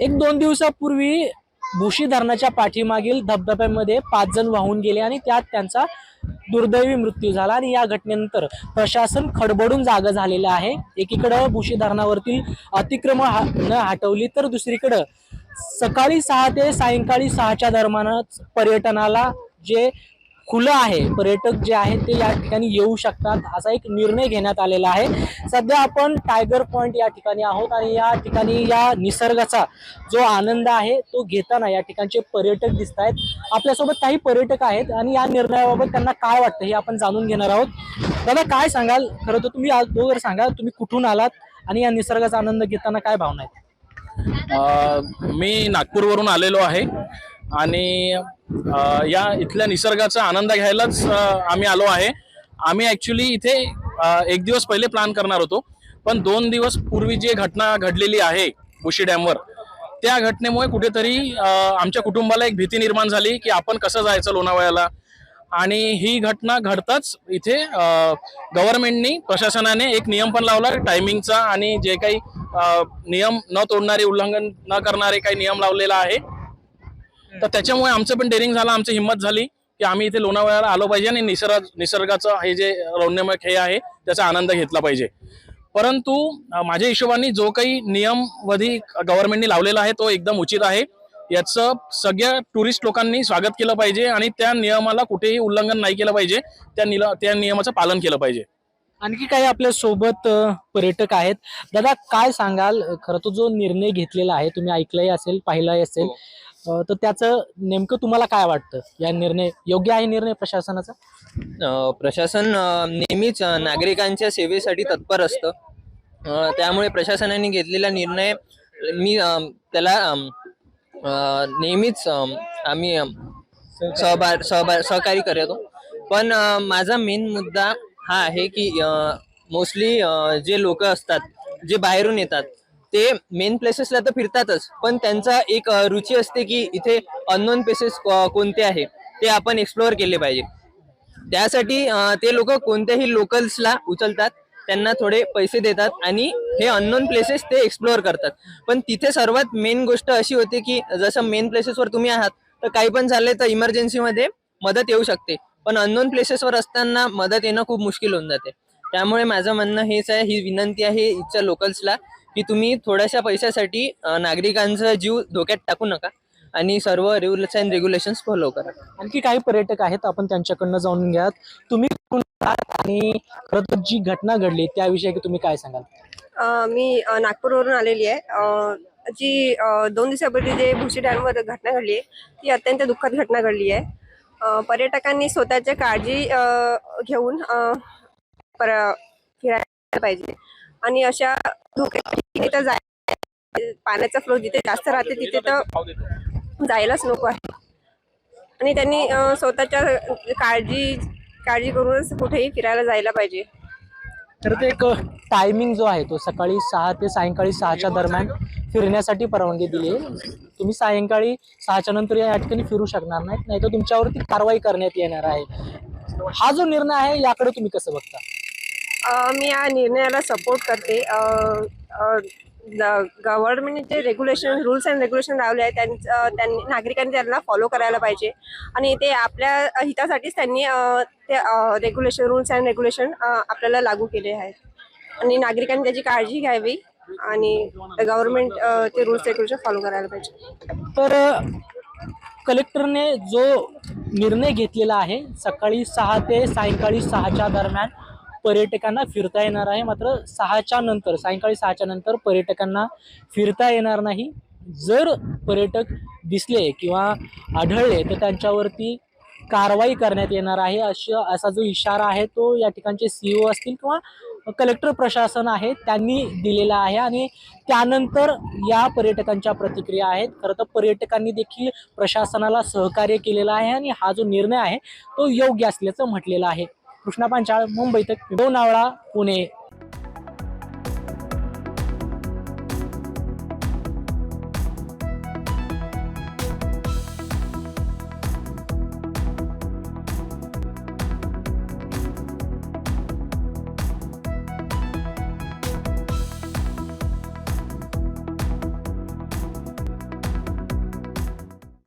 एक दोन दिवसापूर्वी भुशी धरणाच्या पाठीमागील धबधब्यामध्ये पाच जण वाहून गेले आणि त्यात त्यांचा दुर्दैवी मृत्यू झाला आणि या घटनेनंतर प्रशासन खडबडून जागं झालेलं आहे. एकीकडं भुशी धरणावरतील अतिक्रमण हा- न हटवली तर दुसरीकडं सकाळी सहा ते सायंकाळी सहाच्या दरम्यानच पर्यटनाला जे खुलं आहे. पर्यटक जे आहेत ते या ठिकाणी येऊ शकतात. असा एक निर्णय घेण्यात आलेला आहे. सध्या आपण टायगर पॉइंट या ठिकाणी आहोत आणि या ठिकाणी या निसर्गाचा जो आनंद आहे तो घेताना या ठिकाणचे पर्यटक दिसत आहेत. आपल्यासोबत काही पर्यटक आहेत आणि या निर्णयाबाबत त्यांना काय वाटतं हे आपण जाणून घेणार आहोत. दादा काय सांगाल? खरं तर तुम्ही अगोदर सांगा तुम्ही कुठून आलात आणि या निसर्गाचा आनंद घेताना काय भावना आहेत? मी नागपूरवरून आलेलो आहे. आणि या इथल्या निसर्गाचा आनंद घ्यायलाच आम्ही आलो आहे. आम्ही ॲक्च्युली इथे एक दिवस पहिले प्लॅन करणार होतो. पण दोन दिवस पूर्वी जी घटना घडलेली आहे बुशी डॅमवर त्या घटनेमुळे कुठेतरी आमच्या कुटुंबाला एक भीती निर्माण झाली की आपण कसं जायचं लोणावळ्याला. आणि ही घटना घडताच इथे गव्हर्नमेंटनी प्रशासनाने एक नियम पण लावला टायमिंगचा आणि जे काही नियम न तोडणारे उल्लंघन न करणारे काही नियम लावलेला आहे. तर त्याच्यामुळे आमचं पण डेअरिंग झालं आमची हिंमत झाली की आम्ही इथे लोणावळ्याला आलो पाहिजे आणि निसर्ग निसर्गाचं हे जे रौण्यमय खेळ आहे त्याचा आनंद घेतला पाहिजे. परंतु माझ्या हिशोबाने जो काही नियमवधी गव्हर्नमेंटनी लावलेला आहे तो एकदम उचित आहे. याचं सगळ्या टुरिस्ट लोकांनी स्वागत केलं पाहिजे आणि त्या नियमाला कुठेही उल्लंघन नाही केलं पाहिजे. त्या निल त्या नियमाचं पालन केलं पाहिजे. आणखी काही आपल्यासोबत पर्यटक आहेत. दादा काय सांगाल? खरं तो जो निर्णय घेतलेला आहे तुम्ही ऐकलंही असेल पाहिलंही असेल. अ, तर त्याचं नेमकं तुम्हाला काय वाटतं? या निर्णय योग्य आहे निर्णय प्रशासनाचा? प्रशासन नेहमीच नागरिकांच्या सेवेसाठी तत्पर असतं. त्यामुळे प्रशासनाने घेतलेला निर्णय मी त्याला नेहमीच आम्ही सहभाग सहभा सहभा सहकारी करतो पण माझा मेन मुद्दा हा आहे की मोस्टली जे लोक असतात जे बाहेरून येतात ते मेन प्लेसेसला तर फिरतातच पण त्यांचा एक रुची असते की इथे अननोन प्लेसेस कोणते आहे ते आपण एक्सप्लोअर केले पाहिजे. त्यासाठी ते लोक कोणत्याही लोकल्सला उचलतात त्यांना थोडे पैसे देतात आणि हे अननोन प्लेसेस ते एक्सप्लोअर करतात. पण तिथे सर्वात मेन गोष्ट अशी होते की जसं मेन प्लेसेसवर तुम्ही आहात तर काही पण झाले तर इमर्जन्सीमध्ये मदत येऊ शकते. पण अननोन प्लेसेसवर असताना मदत येणं खूप मुश्किल होऊन जाते. त्यामुळे माझं म्हणणं हेच आहे ही विनंती आहे इथच्या लोकल्सला की तुम्ही थोड्याशा पैशासाठी नागरिकांचा जीव धोक्यात टाकू नका आणि सर्व रूल्स अँड रेग्युलेशन्स फॉलो करा. आणखी काही पर्यटक आहेत आपण त्यांच्याकडनं जाणून घ्यात. तुम्ही आणि खरं तर जी घटना घडली त्याविषयी तुम्ही काय सांगाल? अ, मी नागपूरवरून आलेली आहे. जी दोन दिवसापूर्वी जे भुशी डॅमवर घटना घडली आहे ती अत्यंत दुःखद घटना घडली आहे. पर्यटकांनी स्वतःची काळजी घेऊन पर फिरायला पाहिजे. आणि अशा धोक्यात तिथं जाय पाण्याचा फ्लो जिथे जास्त राहते तिथे तर जायलाच नको आहे. आणि त्यांनी स्वतःच्या काळजी काळजी करूनच कुठेही फिरायला जायला पाहिजे. तर ते एक टायमिंग जो आहे तो सकाळी सहा ते सायंकाळी सहाच्या दरम्यान फिरण्यासाठी परवानगी दिली आहे. तुम्ही सायंकाळी सहाच्या नंतर या ठिकाणी फिरू शकणार नाहीत नाही तर तुमच्यावरती कारवाई करण्यात येणार आहे. हा जो निर्णय आहे याकडे तुम्ही कसं बघता? मी या निर्णयाला सपोर्ट करते. गव्हर्नमेंटने जे रेग्युलेशन रूल्स अँड रेग्युलेशन लावले आहे त्यांचं त्यांनी नागरिकांनी त्यांना फॉलो करायला पाहिजे. आणि ते आपल्या हितासाठीच त्यांनी ते रेग्युलेशन रूल्स अँड रेग्युलेशन आपल्याला लागू केले आहेत. आणि नागरिकांनी त्याची काळजी घ्यावी आणि गव्हर्नमेंट ते रूल्स रेग्युलेशन फॉलो करायला पाहिजे. तर कलेक्टरने जो निर्णय घेतलेला आहे सकाळी सहा ते सायंकाळी सहाच्या दरम्यान पर्यटकांना फिरता येणार आहे. मात्र सहाच्या नंतर सायंकाळी सहाच्या नंतर पर्यटकांना फिरता येणार नाही. जर पर्यटक दिसले किंवा आढळले तर त्यांच्यावरती कारवाई करण्यात येणार आहे. अशा असा जो इशारा आहे तो या ठिकाणचे सीईओ असतील किंवा कलेक्टर प्रशासन आहे त्यांनी दिलेला आहे. आणि त्यानंतर या पर्यटकांच्या प्रतिक्रिया आहेत. खरं तर पर्यटकांनी देखील प्रशासनाला सहकार्य केलेलं आहे आणि हा जो निर्णय आहे तो योग्य असल्याचं म्हटलेलं आहे. कृष्णा पांचाळ मुंबई तक लोणावळा पुणे.